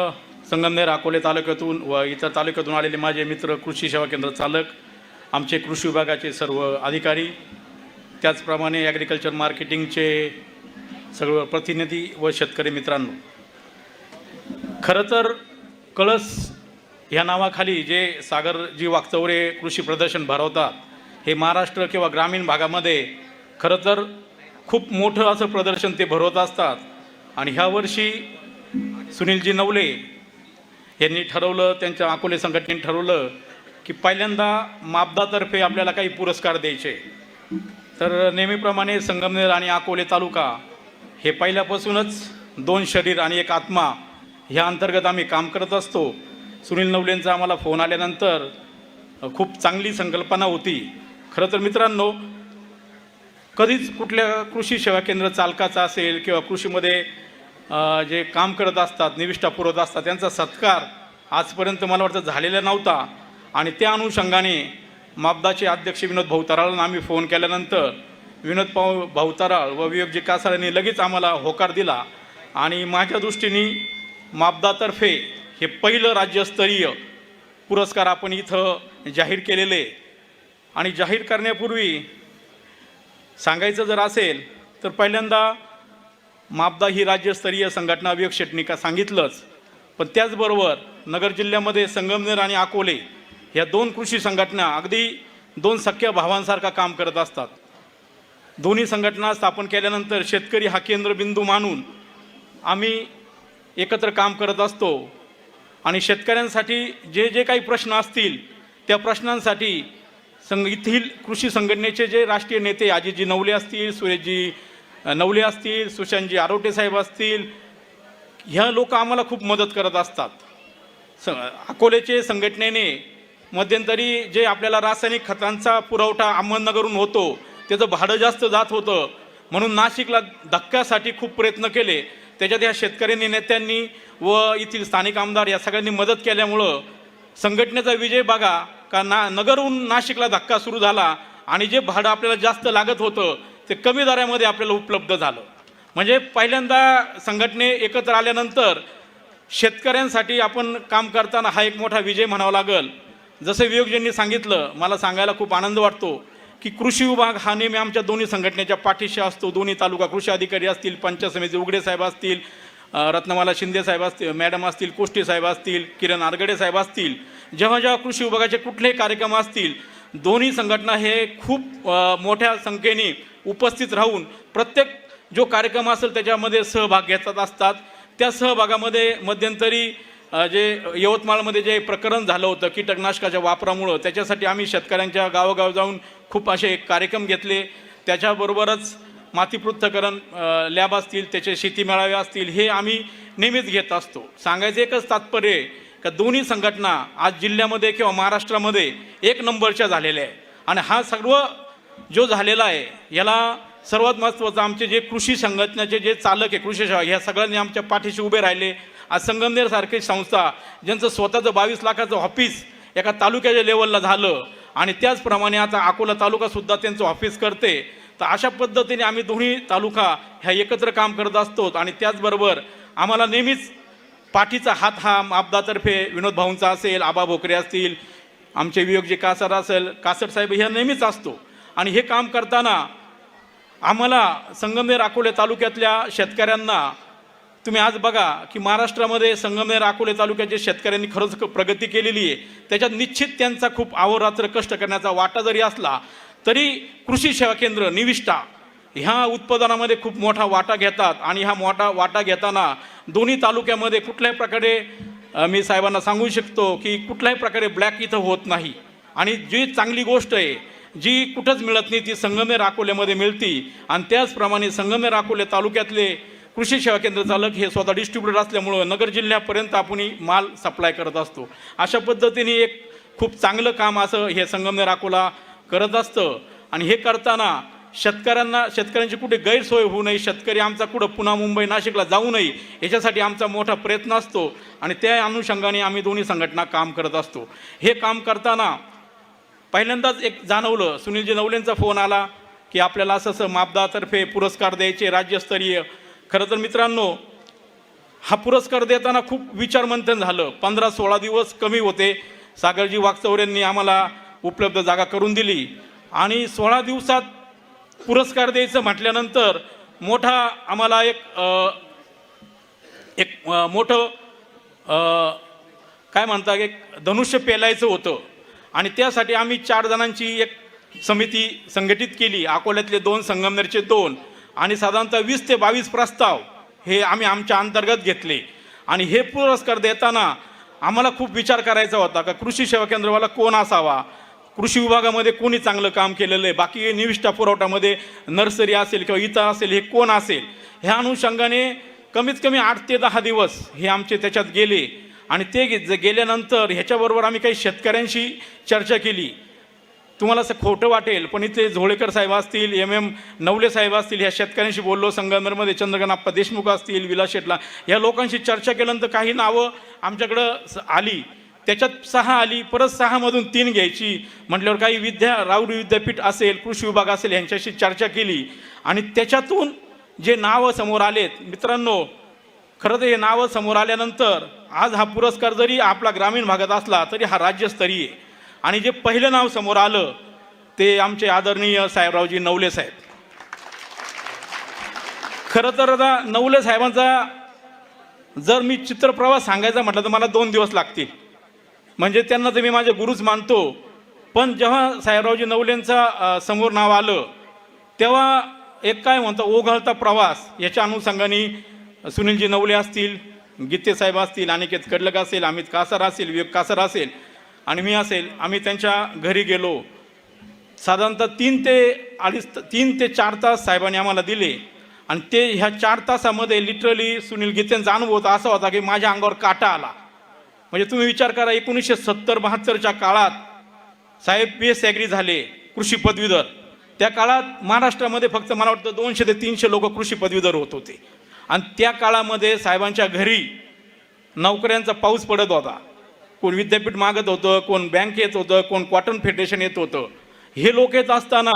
संगमनेर अकोले तालुक्यातून व इतर तालुक्यातून आलेले माझे मित्र कृषी सेवा केंद्र चालक आमचे कृषी विभागाचे सर्व अधिकारी त्याचप्रमाणे ॲग्रिकल्चर मार्केटिंगचे सर्व प्रतिनिधी व शेतकरी मित्रांनो. खरं तर कळस ह्या नावाखाली जे सागरजी वागचौरे कृषी प्रदर्शन भरवतात हे महाराष्ट्र किंवा ग्रामीण भागामध्ये खरं तर खूप मोठं असं प्रदर्शन ते भरवत असतात. आणि ह्यावर्षी सुनीलजी नवले यांनी ठरवलं त्यांच्या अकोले संघटनेने ठरवलं की पहिल्यांदा मापदातर्फे आपल्याला काही पुरस्कार द्यायचे. तर नेहमीप्रमाणे संगमनेर आणि अकोले तालुका हे पहिल्यापासूनच दोन शरीर आणि एक आत्मा ह्या अंतर्गत आम्ही काम करत असतो. सुनील नवलेंचा आम्हाला फोन आल्यानंतर खूप चांगली संकल्पना होती. खरं तर मित्रांनो कधीच कुठल्या कृषी सेवा केंद्र चालकाचा असेल किंवा कृषीमध्ये जे काम करत असतात निविष्ठा पुरवत असतात त्यांचा सत्कार आजपर्यंत मला वाटतं झालेला नव्हता. आणि त्या अनुषंगाने मापदाचे अध्यक्ष विनोद भाऊतराळांना आम्ही फोन केल्यानंतर विनोद पाऊ भाऊताराळ व विवेकजी कासारांनी लगेच आम्हाला होकार दिला. आणि माझ्या दृष्टीने मापदातर्फे हे पहिलं राज्यस्तरीय पुरस्कार आपण इथं जाहीर केलेले. आणि जाहीर करण्यापूर्वी सांगायचं जर असेल तर पहिल्यांदा मापदा ही राज्यस्तरीय संघटना विवेक सांगितलंच. पण त्याचबरोबर नगर जिल्ह्यामध्ये संगमनेर आणि अकोले ह्या दोन कृषी संघटना अगदी दोन सख्या भावांसारखा काम करत असतात. दोन्ही संघटना स्थापन केल्यानंतर शेतकरी हा केंद्रबिंदू मानून आम्ही एकत्र काम करत असतो. आणि शेतकऱ्यांसाठी जे जे काही प्रश्न असतील त्या प्रश्नांसाठी संघ येथील कृषी संघटनेचे जे राष्ट्रीय नेते अजितजी नवले असतील सुरेशजी नवले असतील सुशांतजी आरोटे साहेब असतील ह्या लोक आम्हाला खूप मदत करत असतात. स अकोलेचे संघटनेने मध्यंतरी जे आपल्याला रासायनिक खतांचा पुरवठा अहमदनगरहून होतो त्याचं भाडं जास्त जात होतं म्हणून नाशिकला धक्क्यासाठी खूप प्रयत्न केले. त्याच्यात ह्या शेतकऱ्यांनी नेत्यांनी व येथील स्थानिक आमदार या सगळ्यांनी मदत केल्यामुळं संघटनेचा विजय बघा का ना नगरहून नाशिकला धक्का सुरू झाला आणि जे भाडं आपल्याला जास्त लागत होतं ते कमी दरामध्ये आपल्याला उपलब्ध झालं. म्हणजे पहिल्यांदा संघटने एकत्र आल्यानंतर शेतकऱ्यांसाठी आपण काम करताना हा एक मोठा विजय म्हणावा लागेल. जसं वियोगजींनी सांगितलं मला सांगायला खूप आनंद वाटतो की कृषी विभाग हा नेहमी आमच्या दोन्ही संघटनेच्या पाठीशी असतो. दोन्ही तालुका कृषी अधिकारी असतील पंचायत समिती उघडे साहेब असतील रत्नमाला शिंदे साहेब असतील मॅडम असतील कोष्टी साहेब असतील किरण आरगडे साहेब असतील. जेव्हा जेव्हा कृषी विभागाचे कुठलेही कार्यक्रम असतील दोन्ही संघटना हे खूप मोठ्या संख्येने उपस्थित राहून प्रत्येक जो कार्यक्रम असेल त्याच्यामध्ये सहभाग घेतात असतात. त्या सहभागामध्ये मध्यंतरी जे यवतमाळमध्ये जे प्रकरण झालं होतं कीटकनाशकाच्या वापरामुळं त्याच्यासाठी आम्ही शेतकऱ्यांच्या गावोगाव जाऊन खूप असे कार्यक्रम घेतले. त्याच्याबरोबरच माती पृथ्थकरण लॅब असतील त्याचे शेती मेळावे असतील हे आम्ही नेहमीच घेत असतो. सांगायचं एकच तात्पर्य आहे का दोन्ही संघटना आज जिल्ह्यामध्ये किंवा महाराष्ट्रामध्ये एक नंबरच्या झालेल्या आहे आणि हा सर्व जो झालेला आहे याला सर्वात महत्त्वाचं आमचे जे कृषी संघटनेचे जे चालक आहे कृषी सेवा ह्या सगळ्यांनी आमच्या पाठीशी उभे राहिले. आज संगमनेरसारखी संस्था ज्यांचं स्वतःचं बावीस लाखाचं ऑफिस एका तालुक्याच्या लेवलला झालं आणि त्याचप्रमाणे आता अकोला तालुकासुद्धा त्यांचं ऑफिस करते. तर अशा पद्धतीने आम्ही दोन्ही तालुका ह्या एकत्र काम करत असतो आणि त्याचबरोबर आम्हाला नेहमीच पाठीचा हात हा आपदातर्फे विनोद भाऊंचा असेल आबा भोकरे असतील आमचे वियोगजी कासर असेल कासर साहेब ह्या नेहमीच असतो. आणि हे काम करताना आम्हाला संगमनेर अकोले तालुक्यातल्या शेतकऱ्यांना तुम्ही आज बघा की महाराष्ट्रामध्ये संगमनेर अकोले तालुक्याच्या शेतकऱ्यांनी खरंच प्रगती केलेली आहे त्याच्यात निश्चित त्यांचा खूप अहोरात्र कष्ट करण्याचा वाटा जरी असला तरी कृषी सेवा केंद्र निविष्ठा ह्या उत्पादनामध्ये खूप मोठा वाटा घेतात आणि हा मोठा वाटा घेताना दोन्ही तालुक्यामध्ये कुठल्याही प्रकारे मी साहेबांना सांगू शकतो की कुठल्याही प्रकारे ब्लॅक इथं होत नाही. आणि जी चांगली गोष्ट आहे जी कुठंच मिळत नाही ती संगमेर अकोल्यामध्ये मिळती. आणि त्याचप्रमाणे संगमेर अकोले तालुक्यातले कृषी सेवा केंद्र चालक हे स्वतः डिस्ट्रीब्युटर असल्यामुळं नगर जिल्ह्यापर्यंत आपण माल सप्लाय करत असतो. अशा पद्धतीने एक खूप चांगलं काम असं हे संगमनेर अकोला करत असतं. आणि हे करताना शेतकऱ्यांना शेतकऱ्यांची कुठे गैरसोय होऊ नये. शेतकरी आमचा कुठं पुन्हा मुंबई नाशिकला जाऊ नये याच्यासाठी आमचा मोठा प्रयत्न असतो आणि त्या अनुषंगाने आम्ही दोन्ही संघटना काम करत असतो. हे काम करताना पहिल्यांदाच एक जाणवलं. सुनीलजी नवलेंचा फोन आला की आपल्याला असं असं मापदातर्फे पुरस्कार द्यायचे राज्यस्तरीय. खरं तर मित्रांनो हा पुरस्कार देताना खूप विचारमंथन झालं. पंधरा सोळा दिवस कमी होते. सागरजी वागचौऱ्यांनी आम्हाला उपलब्ध जागा करून दिली. आणि सोळा दिवसात पुरस्कार द्यायचं म्हटल्यानंतर मोठा आम्हाला एक एक मोठं काय म्हणता एक धनुष्य पेलायचं होतं. आणि त्यासाठी आम्ही चार जणांची एक समिती संघटित केली. अकोल्यातले दोन संगमनेरचे दोन आणि साधारणतः वीस ते बावीस प्रस्ताव हे आम्ही आमच्या अंतर्गत घेतले. आणि हे पुरस्कार देताना आम्हाला खूप विचार करायचा होता का कृषी सेवा केंद्रवाला कोण असावा? कृषी विभागामध्ये कोणी चांगलं काम केलेलं आहे? बाकी निविष्ठा पुरवठामध्ये नर्सरी असेल किंवा इतर असेल हे कोण असेल? ह्या अनुषंगाने कमीत कमी आठ ते दहा दिवस हे आमचे त्याच्यात गेले. आणि ते गे- गेल्यानंतर ह्याच्याबरोबर आम्ही काही शेतकऱ्यांशी चर्चा केली. तुम्हाला असं खोटं वाटेल पण इथे झोळेकर साहेब असतील एम एम नवले साहेब असतील ह्या शेतकऱ्यांशी बोललो संगमनेरमध्ये चंद्रकांत देशमुख असतील विलास शेटला या लोकांशी चर्चा केल्यानंतर काही नावं आमच्याकडं स- आली. त्याच्यात सहा आली परत सहामधून तीन घ्यायची. म्हटल्यावर काही विद्या राऊड विद्यापीठ असेल कृषी विभाग असेल यांच्याशी चर्चा केली. आणि त्याच्यातून जे नावं समोर आलेत मित्रांनो खरं तर हे नावं समोर आल्यानंतर आज हा पुरस्कार जरी आपला ग्रामीण भागात असला तरी हा राज्यस्तरीय आणि जे पहिलं नाव समोर आलं ते आमचे आदरणीय साहेबरावजी नवले साहेब. खरं तर आता नवले साहेबांचा जर मी चित्रप्रवास सांगायचा म्हटलं तर मला दोन दिवस लागतील. म्हणजे त्यांना तर मी माझे गुरुच मानतो. पण जेव्हा साहेबरावजी नवलेंचा समोर नाव आलं तेव्हा एक काय म्हणतो ओघळता प्रवास याच्या अनुषंगाने सुनीलजी नवले असतील गीते साहेब असतील अनिकेत कडलक असेल अमित कासार असेल विवेक कासार असेल आणि मी असेल आम्ही त्यांच्या घरी गेलो. साधारणतः तीन ते अडीच तीन ते चार तास साहेबांनी आम्हाला दिले. आणि ते ह्या चार तासामध्ये लिटरली सुनील गीतेंचा अनुभव होता असा होता की माझ्या अंगावर काटा आला. म्हणजे तुम्ही विचार करा एकोणीसशे सत्तर बहात्तरच्या काळात साहेब पी एस ॲग्री झाले कृषी पदवीधर. त्या काळात महाराष्ट्रामध्ये फक्त मला वाटतं दोनशे ते तीनशे लोक कृषी पदवीधर होत होते. आणि त्या काळामध्ये साहेबांच्या घरी नोकऱ्यांचा पाऊस पडत होता. कोण विद्यापीठ मागत होतं कोण बँक येत होतं कोण कॉटन फेडरेशन येत होतं. हे लोक येत असताना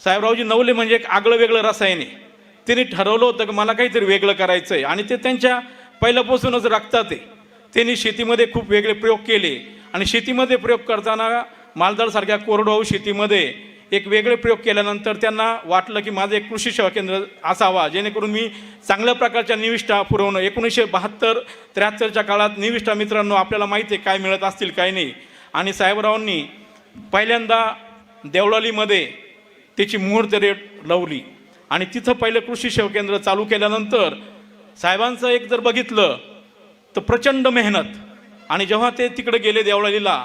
साहेबरावजी नवले म्हणजे एक आगळं वेगळं रसायन आहे. त्यांनी ठरवलं होतं की मला काहीतरी वेगळं करायचं आहे आणि ते त्यांच्या पहिल्यापासूनच रक्तात आहे. त्यांनी शेतीमध्ये खूप वेगळे प्रयोग केले. आणि शेतीमध्ये प्रयोग करताना मालदारसारख्या कोरडवाहू शेतीमध्ये एक वेगळे प्रयोग केल्यानंतर त्यांना वाटलं की माझं एक कृषी सेवा केंद्र असावा. जेणेकरून मी चांगल्या प्रकारच्या निविष्ठा पुरवणं एकोणीसशे बहात्तर त्र्याहत्तरच्या काळात निविष्ठा मित्रांनो आपल्याला माहिती आहे काय मिळत असतील काय नाही. आणि साहेबरावांनी पहिल्यांदा देवळालीमध्ये त्याची मुहूर्त रेट लावली. आणि तिथं पहिलं कृषी सेवा केंद्र चालू केल्यानंतर साहेबांचं एक जर बघितलं तर प्रचंड मेहनत. आणि जेव्हा ते तिकडे गेले देवळालीला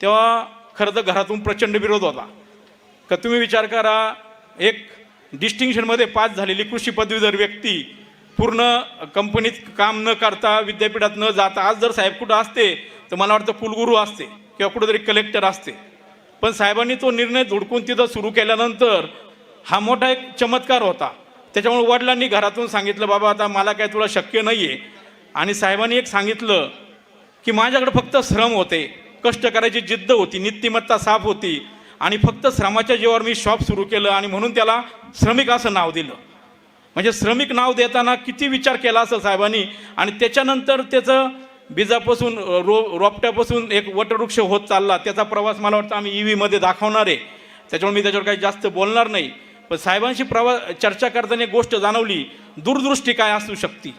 तेव्हा खरं तर घरातून प्रचंड विरोध होता. का तुम्ही विचार करा एक डिस्टिंक्शनमध्ये पास झालेली कृषी पदवीधर व्यक्ती पूर्ण कंपनीत काम न करता विद्यापीठात न जाता आज जर साहेब कुठं असते तर मला वाटतं कुलगुरू असते किंवा कुठंतरी कलेक्टर असते. पण साहेबांनी तो निर्णय धुडकून तिथं सुरू केल्यानंतर हा मोठा एक चमत्कार होता. त्याच्यामुळे वडिलांनी घरातून सांगितलं बाबा आता मला काय तुला शक्य नाही आहे आणि साहेबांनी एक सांगितलं की माझ्याकडे फक्त श्रम होते. कष्ट करायची जिद्द होती नीतिमत्ता साफ होती आणि फक्त श्रमाच्या जीवावर मी शॉप सुरू केलं आणि म्हणून त्याला श्रमिक असं नाव दिलं. म्हणजे श्रमिक नाव देताना किती विचार केला असेल साहेबांनी आणि त्याच्यानंतर त्याचं बीजापासून रो रोपट्यापासून एक वटवृक्ष होत चालला. त्याचा प्रवास मला वाटतं आम्ही ई व्हीमध्ये दाखवणार आहे. त्याच्यामुळे मी त्याच्यावर काही जास्त बोलणार नाही. पण साहेबांशी प्रवा चर्चा करताना एक गोष्ट जाणवली. दूरदृष्टी काय असू शकते?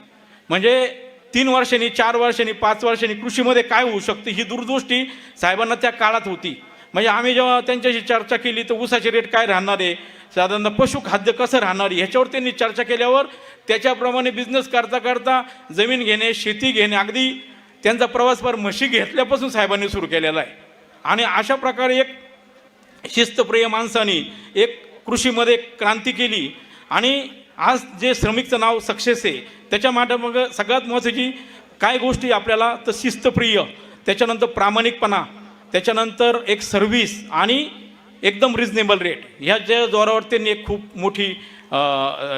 म्हणजे तीन वर्षांनी चार वर्षांनी पाच वर्षांनी कृषीमध्ये काय होऊ शकते ही दूरदृष्टी साहेबांना त्या काळात होती. म्हणजे आम्ही जेव्हा त्यांच्याशी चर्चा केली तर ऊसाचे रेट काय राहणार आहे? साधारण पशुखाद्य कसं राहणार आहे? ह्याच्यावर त्यांनी चर्चा केल्यावर त्याच्याप्रमाणे बिझनेस करता करता जमीन घेणे शेती घेणे अगदी त्यांचा प्रवास फार म्हशी घेतल्यापासून साहेबांनी सुरू केलेला आहे. आणि अशा प्रकारे एक शिस्तप्रिय माणसाने एक कृषीमध्ये क्रांती केली. आणि आज जे श्रमिकचं नाव सक्सेस आहे त्याच्या मग सगळ्यात महत्त्वाची काय गोष्टी आपल्याला तर शिस्तप्रिय त्याच्यानंतर प्रामाणिकपणा त्याच्यानंतर एक सर्व्हिस आणि एकदम रिजनेबल रेट ह्या ज्या जोरावर त्यांनी एक खूप मोठी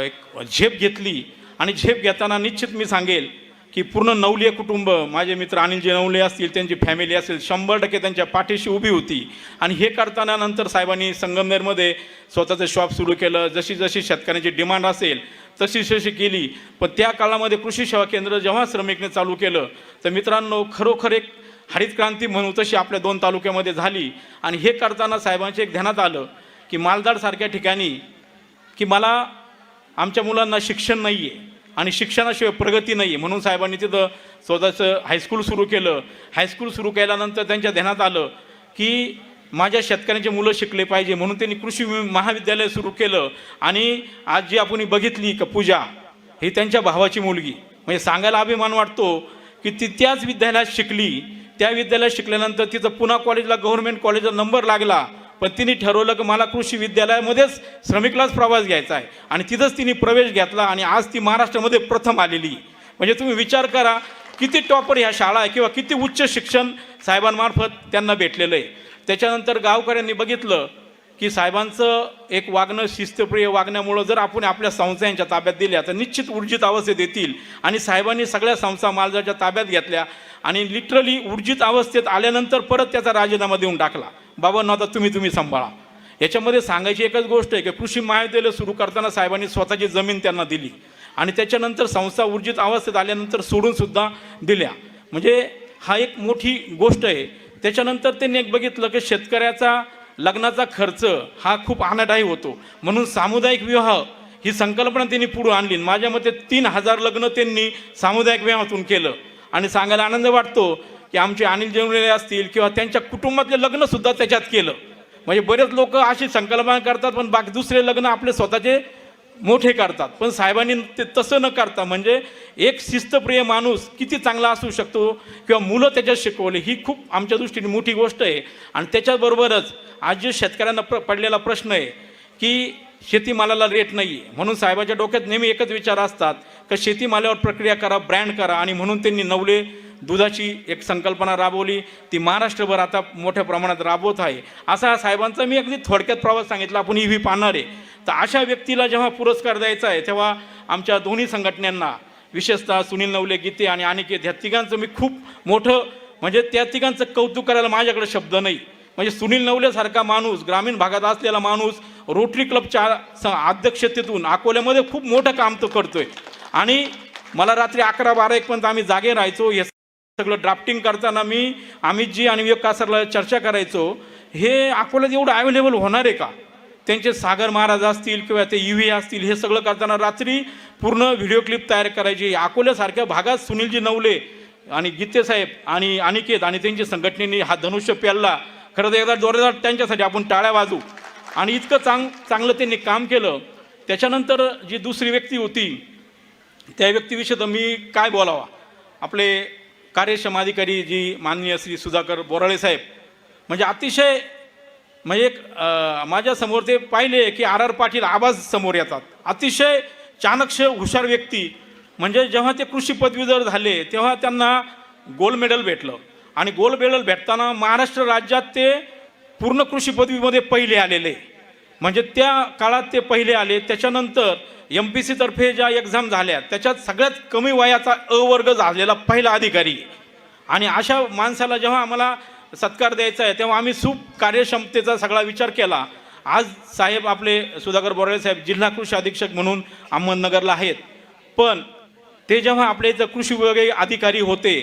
एक झेप घेतली आणि झेप घेताना निश्चित मी सांगेल की पूर्ण नवलीय कुटुंब माझे मित्र अनिलजी नवले असतील त्यांची फॅमिली असेल शंभर टक्के त्यांच्या पाठीशी उभी होती. आणि हे करताना नंतर साहेबांनी संगमनेरमध्ये स्वतःचं शॉप सुरू केलं. जशी जशी शेतकऱ्यांची डिमांड असेल तशी तशी केली. पण त्या काळामध्ये कृषी सेवा केंद्र जेव्हा श्रमिकने चालू केलं तर मित्रांनो खरोखर एक हरित क्रांती म्हणू तशी आपल्या दोन तालुक्यामध्ये झाली. आणि हे करताना साहेबांचे एक ध्यानात आलं की मालदाडसारख्या ठिकाणी की मला आमच्या मुलांना शिक्षण नाही आहे आणि शिक्षणाशिवाय प्रगती नाही. म्हणून साहेबांनी तिथं स्वतःचं हायस्कूल सुरू केलं. हायस्कूल सुरू केल्यानंतर त्यांच्या ध्यानात आलं की माझ्या शेतकऱ्यांचे मुलं शिकले पाहिजे. म्हणून त्यांनी कृषी महाविद्यालय सुरू केलं. आणि आज जी आपण बघितली का पूजा ही त्यांच्या भावाची मुलगी. म्हणजे सांगायला अभिमान वाटतो की ती त्याच विद्यालयात शिकली. त्या विद्यालयात शिकल्यानंतर तिथं पुन्हा कॉलेजला गव्हर्नमेंट कॉलेजला नंबर लागला. पण तिने ठरवलं की मला कृषी विद्यालयामध्येच श्रमिकलाच प्रवास घ्यायचा आहे. आणि तिथंच तिने प्रवेश घेतला आणि आज ती महाराष्ट्रामध्ये प्रथम आलेली म्हणजे तुम्ही विचार करा किती टॉपर ह्या शाळा आहे किंवा किती उच्च शिक्षण साहेबांमार्फत त्यांना भेटलेलं आहे. त्याच्यानंतर गावकऱ्यांनी बघितलं की साहेबांचं एक वागणं शिस्तप्रिय वागण्यामुळं जर आपण आपल्या संस्था यांच्या ताब्यात दिल्या तर निश्चित ऊर्जित अवस्थेत येतील. आणि साहेबांनी सगळ्या संस्था मालजाच्या ताब्यात घेतल्या आणि लिटरली ऊर्जित अवस्थेत आल्यानंतर परत त्याचा राजीनामा देऊन टाकला. बाबा न आता तुम्ही तुम्ही सांभाळा. याच्यामध्ये सांगायची एकच गोष्ट आहे की कृषी महाविद्यालय सुरू करताना साहेबांनी स्वतःची जमीन त्यांना दिली. आणि त्याच्यानंतर संस्था ऊर्जित अवस्थेत आल्यानंतर सोडूनसुद्धा दिल्या. म्हणजे हा एक मोठी गोष्ट आहे. त्याच्यानंतर त्यांनी एक बघितलं की शेतकऱ्याचा लग्नाचा खर्च हा खूप अनादायी होतो. म्हणून सामुदायिक विवाह ही संकल्पना त्यांनी पुढे आणली. माझ्या मते तीन हजार लग्न त्यांनी सामुदायिक विवाहातून केलं. आणि सांगायला आनंद वाटतो की आमचे अनिल जेवणे असतील किंवा त्यांच्या कुटुंबातले लग्नसुद्धा त्याच्यात केलं. म्हणजे बरेच लोक अशी संकल्पना करतात पण बाकी दुसरे लग्न आपले स्वतःचे मोठे करतात. पण साहेबांनी ते तसं न करता म्हणजे एक शिस्तप्रिय माणूस किती चांगला असू शकतो किंवा मुलं त्याच्यात शिकवले ही खूप आमच्या दृष्टीने मोठी गोष्ट आहे. आणि त्याच्याबरोबरच आज जे शेतकऱ्यांना प्र पडलेला प्रश्न आहे की शेतीमालाला रेट नाही आहे म्हणून साहेबाच्या डोक्यात नेहमी एकच विचार असतात का शेतीमालावर प्रक्रिया करा ब्रँड करा आणि म्हणून त्यांनी नवले दुधाची एक संकल्पना राबवली. ती महाराष्ट्रभर आता मोठ्या प्रमाणात राबवत आहे. असा हा साहेबांचा मी अगदी थोडक्यात प्रवास सांगितला. आपण ही व्ही पाहणार आहे. तर अशा व्यक्तीला जेव्हा पुरस्कार द्यायचा आहे तेव्हा आमच्या दोन्ही संघटनांना विशेषतः सुनील नवले गीते आणि अनिकेत ह्या तिघांचं मी खूप मोठं म्हणजे त्या तिघांचं कौतुक करायला माझ्याकडे शब्द नाही. म्हणजे सुनील नवलेसारखा माणूस ग्रामीण भागात असलेला माणूस रोटरी क्लबच्या स- अध्यक्षतेतून अकोल्यामध्ये खूप मोठं काम तो करतोय. आणि मला रात्री अकरा बारा एक पर्यंत आम्ही जागे राहायचो हे सगळं ड्राफ्टिंग करताना मी अमितजी आणि विवेक कासरला चर्चा करायचो हे अकोल्यात एवढं अवेलेबल होणार आहे का? त्यांचे सागर महाराज असतील किंवा ते यू व्ही असतील हे सगळं करताना रात्री पूर्ण व्हिडिओ क्लिप तयार करायची. अकोल्यासारख्या भागात सुनीलजी नवले आणि गीतेसाहेब आणि अनिकेत आणि त्यांच्या संघटनेने हा धनुष्य पेलला खरं तर एकदा जोरदार त्यांच्यासाठी आपण टाळ्या वाजू आणि इतकं चांग चांगलं त्यांनी काम केलं. त्याच्यानंतर जी दुसरी व्यक्ती होती त्या व्यक्तीविषयी तर मी काय बोलावा? आपले कार्यक्षम अधिकारी जी माननीय श्री सुधाकर बोराळे साहेब म्हणजे अतिशय म्हणजे एक माझ्यासमोर ते पाहिले की आर आर पाटील आवाज समोर येतात. अतिशय चाणक्य हुशार व्यक्ती. म्हणजे जेव्हा ते कृषी पदवीधर झाले तेव्हा त्यांना गोल्ड मेडल भेटलं. आणि गोल्ड मेडल भेटताना महाराष्ट्र राज्यात ते पूर्ण कृषी पदवीमध्ये पहिले आलेले. म्हणजे त्या काळात ते पहिले आले. त्याच्यानंतर एम पी सी तर्फे ज्या एक्झाम झाल्या त्याच्यात सगळ्यात कमी वयाचा अवर्ग झालेला पहिला अधिकारी. आणि अशा माणसाला जेव्हा आम्हाला सत्कार द्यायचा आहे तेव्हा आम्ही सुप कार्यक्षमतेचा सगळा विचार केला. आज साहेब आपले सुधाकर बोराळे साहेब जिल्हा कृषी अधीक्षक म्हणून अहमदनगरला आहेत. पण ते जेव्हा आपले इथं कृषी विभागीय अधिकारी होते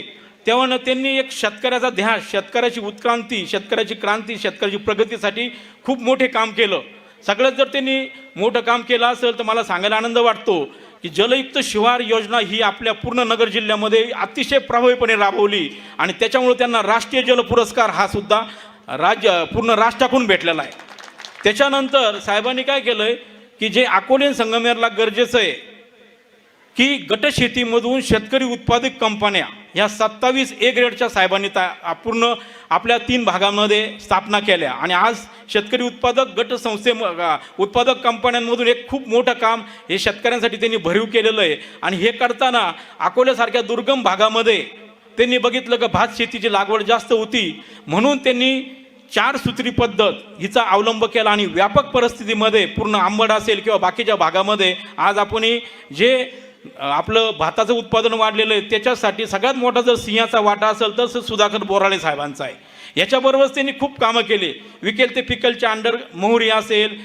तेव्हा त्यांनी एक शेतकऱ्याचा ध्यास शेतकऱ्याची उत्क्रांती शेतकऱ्याची क्रांती शेतकऱ्याची प्रगतीसाठी खूप मोठे काम केलं. सगळ्यात जर त्यांनी मोठं काम केलं असेल तर मला सांगायला आनंद वाटतो की जलयुक्त शिवार योजना ही आपल्या पूर्ण नगर जिल्ह्यामध्ये अतिशय प्रभावीपणे राबवली आणि त्याच्यामुळे त्यांना राष्ट्रीय जल पुरस्कार हा सुद्धा राज्य पूर्ण राष्ट्राकडून भेटलेला आहे. त्याच्यानंतर साहेबांनी काय केलं आहे की जे अकोलेन संगमेरला गरजेचं आहे की गटशेतीमधून शेतकरी उत्पादक कंपन्या ह्या सत्तावीस ए ग्रेडच्या साहेबांनी ता पूर्ण आपल्या तीन भागामध्ये स्थापना केल्या. आणि आज शेतकरी उत्पादक गट संस्थे उत्पादक कंपन्यांमधून एक खूप मोठं काम हे शेतकऱ्यांसाठी त्यांनी भरीव केलेलं आहे. आणि हे करताना अकोल्यासारख्या दुर्गम भागामध्ये त्यांनी बघितलं का भात शेतीची लागवड जास्त होती. म्हणून त्यांनी चार सूत्री पद्धत हिचा अवलंब केला आणि व्यापक परिस्थितीमध्ये पूर्ण आंबड असेल किंवा बाकीच्या भागामध्ये आज आपण जे आपलं भाताचं उत्पादन वाढलेलं आहे त्याच्यासाठी सगळ्यात मोठा जर सिंहाचा वाटा असेल तर सुधाकर बोराळे साहेबांचा आहे. याच्याबरोबरच त्यांनी खूप कामं केले. विकेल ते पिकलच्या अंडर मोहरी असेल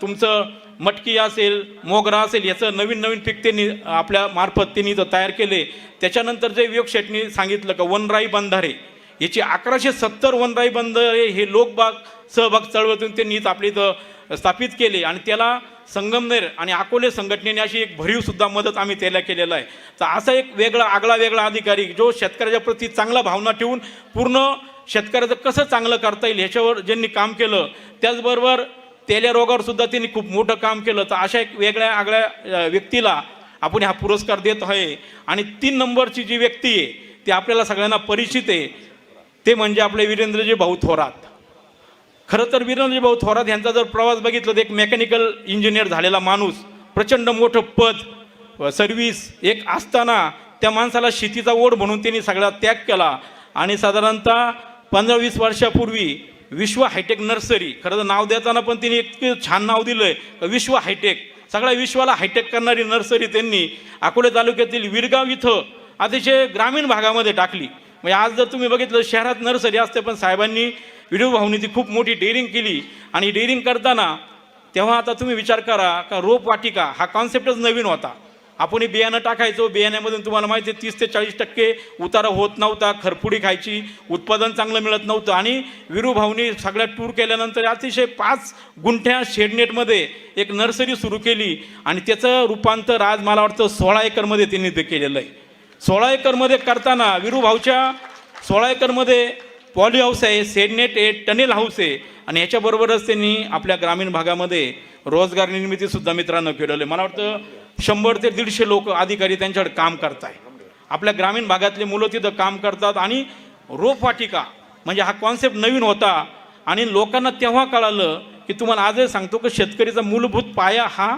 तुमचं मटकी असेल मोगरा असेल याचं नवीन नवीन पीक त्यांनी आपल्या मार्फत त्यांनी इथं तयार केले. त्याच्यानंतर जे वियोग शेटनी सांगितलं का वनराई बंधारे याची अकराशे सत्तर वनराई बंधारे हे लोकबाग सहभाग चळवळीतून त्यांनी आपली आपल्या इथं स्थापित केले आणि त्याला संगमनेर आणि अकोले संघटनेने अशी एक भरीवसुद्धा मदत आम्ही त्याला केलेलं आहे. तर असा एक वेगळा आगळा वेगळा अधिकारी जो शेतकऱ्याच्या प्रती चांगला भावना ठेवून पूर्ण शेतकऱ्याचं कसं चांगलं करता येईल ह्याच्यावर ज्यांनी काम केलं त्याचबरोबर तेल्या रोगावर सुद्धा त्यांनी खूप मोठं काम केलं. तर अशा एक वेगळ्या आगळ्या व्यक्तीला आपण हा पुरस्कार देत आहे. आणि तीन नंबरची जी व्यक्ती आहे ती आपल्याला सगळ्यांना परिचित आहे. ते म्हणजे आपले वीरेंद्रजी भाऊ थोरात. खरं तर वीरेंद्रजी भाऊ थोरात यांचा जर प्रवास बघितला तर एक मेकॅनिकल इंजिनियर झालेला माणूस प्रचंड मोठं पद सर्व्हिस एक असताना त्या माणसाला शेतीचा ओढ म्हणून त्यांनी सगळा त्याग केला. आणि साधारणतः पंधरा वीस वर्षापूर्वी विश्व हायटेक नर्सरी खरं तर नाव देताना पण त्यांनी इतकं छान नाव दिलं आहे विश्व हायटेक. सगळ्या विश्वाला हायटेक करणारी नर्सरी त्यांनी अकोले तालुक्यातील विरगाव इथं अतिशय ग्रामीण भागामध्ये टाकली. म्हणजे आज जर तुम्ही बघितलं शहरात नर्सरी असते पण साहेबांनी व्हिडिओ भाऊनी ती खूप मोठी डेअरिंग केली. आणि डेअरिंग करताना तेव्हा आता तुम्ही विचार करा का रोप वाटिका हा कॉन्सेप्टच नवीन होता. आपण हे बियाणं टाकायचो बियाण्यामधून तुम्हाला माहिती आहे तीस ते चाळीस टक्के उतारा होत नव्हता खरपुडी खायची उत्पादन चांगलं मिळत नव्हतं. आणि विरूभाऊनी सगळ्या टूर केल्यानंतर अतिशय पाच गुंठ्या शेडनेटमध्ये एक नर्सरी सुरू केली. आणि त्याचं रूपांतर आज मला वाटतं सोळा एकरमध्ये त्यांनी ते केलेलं आहे. सोळा एकरमध्ये करताना विरूभाऊच्या सोळा एकरमध्ये पॉली हाऊस आहे सेडनेट आहे टनेल हाऊस आहे. आणि याच्याबरोबरच त्यांनी आपल्या ग्रामीण भागामध्ये रोजगार निर्मितीसुद्धा मित्रांनो केलेलं आहे. मला वाटतं शंभर ते दीडशे लोक अधिकारी त्यांच्याकडे काम करत आहे आपल्या ग्रामीण भागातले मुलं तिथं काम करतात आणि रोपवाटिका म्हणजे हा कॉन्सेप्ट नवीन होता. आणि लोकांना तेव्हा कळालं की तुम्हाला आजही सांगतो की शेतकरीचा मूलभूत पाया हा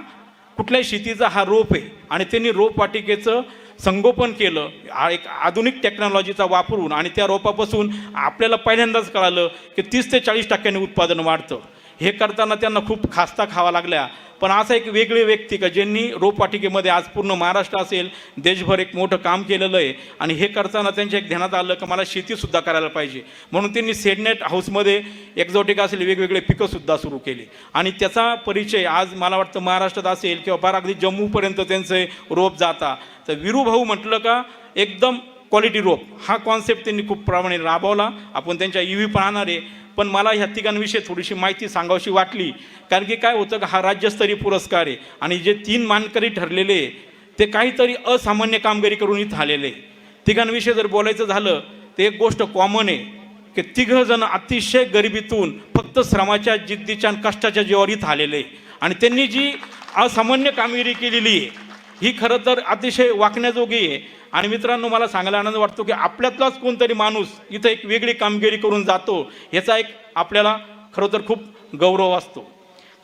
कुठल्याही शेतीचा हा रोप आहे. आणि त्यांनी रोपवाटिकेचं संगोपन केलं एक आधुनिक टेक्नॉलॉजीचा वापरून आणि त्या रोपापासून आपल्याला पहिल्यांदाच कळालं की तीस ते चाळीस टक्क्यांनी उत्पादन वाढतं. हे करताना त्यांना खूप खास्ता खावा लागल्या. पण असा एक वेगळी व्यक्ती का ज्यांनी रोपवाटिकेमध्ये आज पूर्ण महाराष्ट्र असेल देशभर एक मोठं काम केलेलं आहे आणि हे करताना त्यांच्या एक ध्यानात आलं की मला शेतीसुद्धा करायला पाहिजे. म्हणून त्यांनी सेडनेट हाऊसमध्ये एक्झॉटिक असेल वेगवेगळे पिकंसुद्धा सुरू केली. आणि त्याचा परिचय आज मला वाटतं महाराष्ट्रात असेल किंवा फार अगदी जम्मूपर्यंत त्यांचे रोप जाता. तर विरूभाऊ म्हटलं का एकदम क्वालिटी रोप. हा कॉन्सेप्ट त्यांनी खूप प्रमाणे राबवला. आपण त्यांच्या ई व्ही पाहणारे आहे. पण मला ह्या तिघांविषयी थोडीशी माहिती सांगावीशी वाटली. कारण की काय होतं का हा राज्यस्तरीय पुरस्कार आहे आणि जे तीन मानकरी ठरलेले ते काहीतरी असामान्य कामगिरी करून इथं आलेले तिघांविषयी जर बोलायचं झालं तर एक गोष्ट कॉमन आहे की तिघंजण अतिशय गरिबीतून फक्त श्रमाच्या जिद्दीच्या आणि कष्टाच्या जीवावर इथं आलेले आणि त्यांनी जी असामान्य कामगिरी केलेली आहे ही खरं तर अतिशय वाकण्याजोगी आहे. आणि मित्रांनो मला सांगायला आनंद वाटतो की आपल्यातलाच कोणतरी माणूस इथं एक वेगळी कामगिरी करून जातो याचा एक आपल्याला खरं तर खूप गौरव असतो.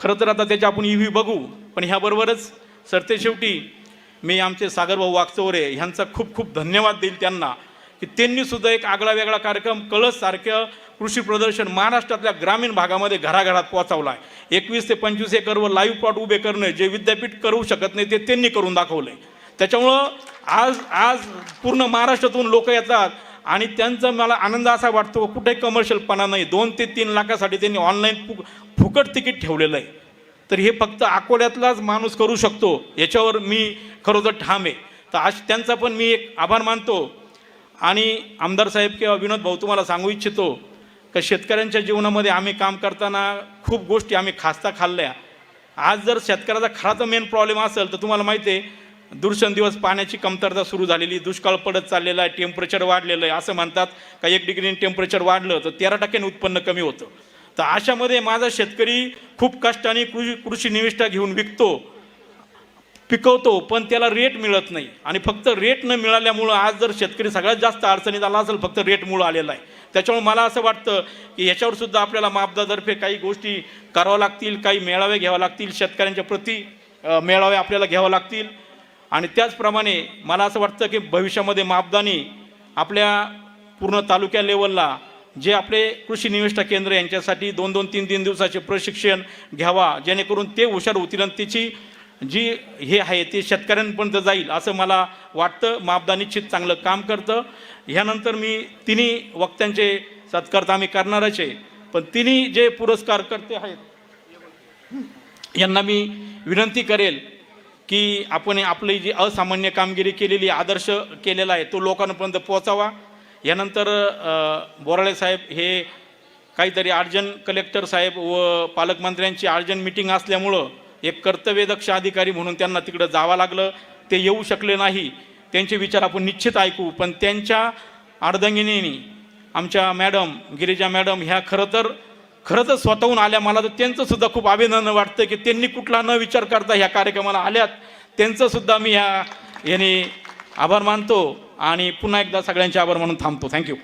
खरं तर आता त्याच्या आपण ई बघू पण ह्याबरोबरच सरते शेवटी मी आमचे सागरभाऊ वागचौरे ह्यांचा खूप खूप धन्यवाद देईल त्यांना. की त्यांनी सुद्धा एक आगळा वेगळा कार्यक्रम कळससारख्या कृषी प्रदर्शन महाराष्ट्रातल्या ग्रामीण भागामध्ये घराघरात पोहोचवला आहे एकवीस ते पंचवीस एकरवर लाईव्ह प्लॉट उभे करणे जे विद्यापीठ करू शकत नाही ते त्यांनी करून दाखवलं आहे त्याच्यामुळं आज आज पूर्ण महाराष्ट्रातून लोक येतात आणि त्यांचा मला आनंद असा वाटतो कुठेही कमर्शियलपणा नाही. दोन ते तीन लाखासाठी त्यांनी ऑनलाईन फुक फुकट तिकीट ठेवलेलं आहे. तर हे फक्त अकोल्यातलाच माणूस करू शकतो याच्यावर मी खरोखर ठाम आहे. तर आज त्यांचा पण मी एक आभार मानतो. आणि आमदार साहेब किंवा विनोद भाऊ तुम्हाला सांगू इच्छितो का शेतकऱ्यांच्या जीवनामध्ये आम्ही काम करताना खूप गोष्टी आम्ही खास्ता खाल्ल्या. आज जर शेतकऱ्याचा खराचा मेन प्रॉब्लेम असेल तर तुम्हाला माहिती आहे दिवसेंदिवस पाण्याची कमतरता सुरू झालेली दुष्काळ पडत चाललेला आहे टेम्परेचर वाढलेलं आहे असं म्हणतात का एक डिग्रीने टेम्परेचर वाढलं तर तेरा टक्क्याने उत्पन्न कमी होतं. तर अशामध्ये माझा शेतकरी खूप कष्टाने कृषी कृषी निविष्ठा घेऊन विकतो. पिकवतो पण त्याला रेट मिळत नाही. आणि फक्त रेट न मिळाल्यामुळं आज जर शेतकरी सगळ्यात जास्त अडचणीत आला असेल फक्त रेटमुळं आलेला आहे. त्याच्यामुळे मला असं वाटतं की याच्यावर सुद्धा आपल्याला मापदातर्फे काही गोष्टी कराव्या लागतील काही मेळावे घ्यावे लागतील शेतकऱ्यांच्या प्रती मेळावे आपल्याला घ्यावे लागतील. आणि त्याचप्रमाणे मला असं वाटतं की भविष्यामध्ये मापदानी आपल्या पूर्ण तालुक्या लेवलला जे आपले कृषी निविष्ठा केंद्र यांच्यासाठी दोन दोन तीन तीन दिवसाचे प्रशिक्षण घ्यावा जेणेकरून ते हुशार होतील आणि त्याची जी हे आहे ते शेतकऱ्यांपर्यंत जाईल असं मला वाटतं. मापदा निश्चित चांगलं काम करतं. ह्यानंतर मी तिन्ही वक्त्यांचे सत्कारता आम्ही करणारच आहे. पण तिन्ही जे पुरस्कार करते आहेत यांना मी विनंती करेल की आपण आपली जी असामान्य कामगिरी केलेली आदर्श केलेला आहे तो लोकांपर्यंत पोहोचावा. यानंतर बोराळे साहेब हे काहीतरी अर्जन कलेक्टर साहेब व पालकमंत्र्यांची अर्जन मिटिंग असल्यामुळं एक कर्तव्यदक्ष अधिकारी म्हणून त्यांना तिकडं जावं लागलं. ते येऊ शकले नाही. त्यांचे विचार आपण निश्चित ऐकू. पण त्यांच्या अर्धंगिनीने आमच्या मॅडम गिरिजा मॅडम ह्या खरं तर खरं तर स्वतःहून आल्या. मला तर त्यांचंसुद्धा खूप अभिनंदन वाटतं की त्यांनी कुठला न विचार करता ह्या कार्यक्रमाला आल्यात. त्यांचंसुद्धा मी ह्या याने आभार मानतो आणि पुन्हा एकदा सगळ्यांचे आभार म्हणून थांबतो. थँक्यू